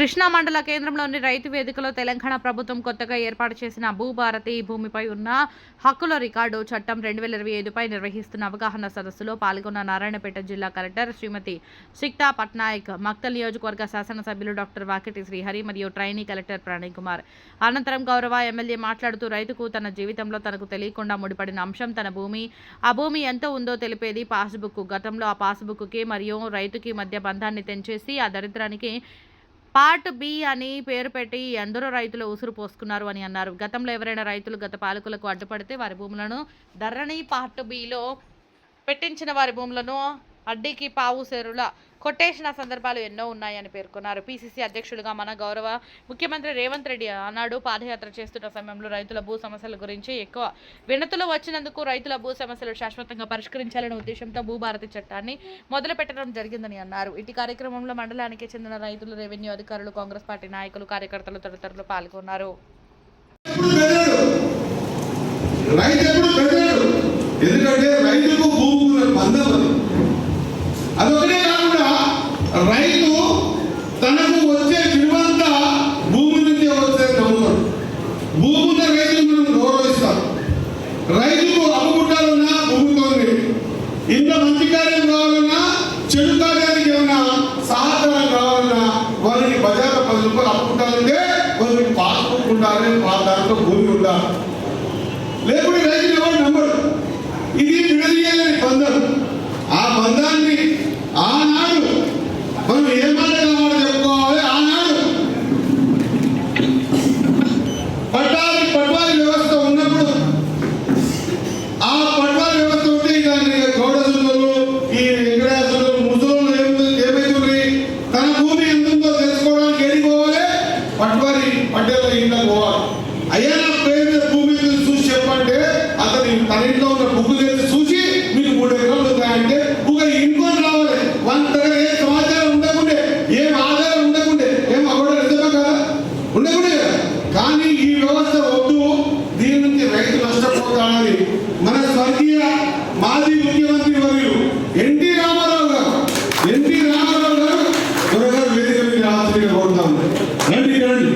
కృష్ణా మండల కేంద్రంలోని రైతు వేదికలో తెలంగాణ ప్రభుత్వం కొత్తగా ఏర్పాటు చేసిన భూభారతి భూమిపై ఉన్న హక్కుల రికార్డు చట్టం రెండు వేల ఇరవై ఐదుపై నిర్వహిస్తున్న అవగాహన సదస్సులో పాల్గొన్న నారాయణపేట జిల్లా కలెక్టర్ శ్రీమతి సిక్తా పట్నాయక్ మక్తల్ నియోజకవర్గ శాసనసభ్యులు డాక్టర్ వాకిటి శ్రీహరి మరియు ట్రైనీ కలెక్టర్ ప్రణయ్ కుమార్. అనంతరం గౌరవ ఎమ్మెల్యే మాట్లాడుతూ రైతుకు తన జీవితంలో తనకు తెలియకుండా ముడిపడిన అంశం తన భూమి ఆ భూమి ఎంత ఉందో తెలిపేది పాస్బుక్. గతంలో ఆ పాస్బుక్కి మరియు రైతుకి మధ్య బంధాన్ని తెంచేసి ఆ దరిద్రానికి పార్ట్ బి అని పేరు పెట్టి ఎందరో రైతులు ఉసురు పోసుకున్నారు అని అన్నారు. గతంలో ఎవరైనా రైతులు గత పాలకులకు అడ్డుపడితే వారి భూములను ధరణి పార్ట్ బిలో పెట్టించిన వారి భూములను అడ్డీకి పావు సేరుల కొట్టేసిన సందర్భాలు ఎన్నో ఉన్నాయని పేర్కొన్నారు. పీసీసీ అధ్యక్షుడిగా మన గౌరవ ముఖ్యమంత్రి రేవంత్ రెడ్డి ఆనాడు పాదయాత్ర చేస్తున్న సమయంలో రైతుల భూ సమస్యల గురించి ఎక్కువ వినతులు వచ్చినందుకు రైతుల భూ సమస్యలు శాశ్వతంగా పరిష్కరించాలనే ఉద్దేశంతో భూభారతి చట్టాన్ని మొదలు పెట్టడం జరిగిందని అన్నారు. ఇటు కార్యక్రమంలో మండలానికి చెందిన రైతులు రెవెన్యూ అధికారులు కాంగ్రెస్ పార్టీ నాయకులు కార్యకర్తలు తదితరులు పాల్గొన్నారు. ఎందుకంటే రైతుకు భూమి బంధం అది. అదొకటే రైతు తనకు వచ్చే విలువంతా భూమి నుంచి వచ్చే నమ్ముతాడు భూమి ఉన్న రైతులు మనం గౌరవిస్తాం. రైతుకు అమ్ముకుంటారన్నా భూమి కొంది ఇంత మంచి కార్యం కావాలన్నా చెడు కార్యానికి ఏమైనా సహకారం కావాలన్నా వారికి బజార్ పది రూపాయలు అమ్ముకుంటారంటే వారికి పాస్బుక్ ఉండాలి దాంట్లో భూమి ఉండాలి లేకుంటే రైతులు ఎవరు నమ్మరు. ఇది విడదీయాలని బంధం. ఆ బంధాన్ని ఇంట్లో పోవాలి. అయ్యా నా పేరు మీద చూసి చెప్పంటే అతని తన ఇంట్లో ఉన్న బుక్ చేసి చూసి మీకు మూడు ఎకరాలు ఉన్నాయంటే ఒక ఇన్కమ్ రావాలి. వాళ్ళ దగ్గర ఏ సమాచారం ఉండకుండే ఏం ఆధారం ఉండకుండే ఏం అక్కడ నిజమా కదా? ఉండకుండే కానీ ఈ వ్యవస్థ వద్దు. దీని నుంచి రైతు నష్టపోతాడని మన స్వర్గీయ మాజీ ముఖ్యమంత్రి మరియు ఎన్టీ రామారావు గారు ఎన్టీ రామారావు గారు త్వరగా వేదిక మీద ఆశ్చర్యపోతాను రండి రండి.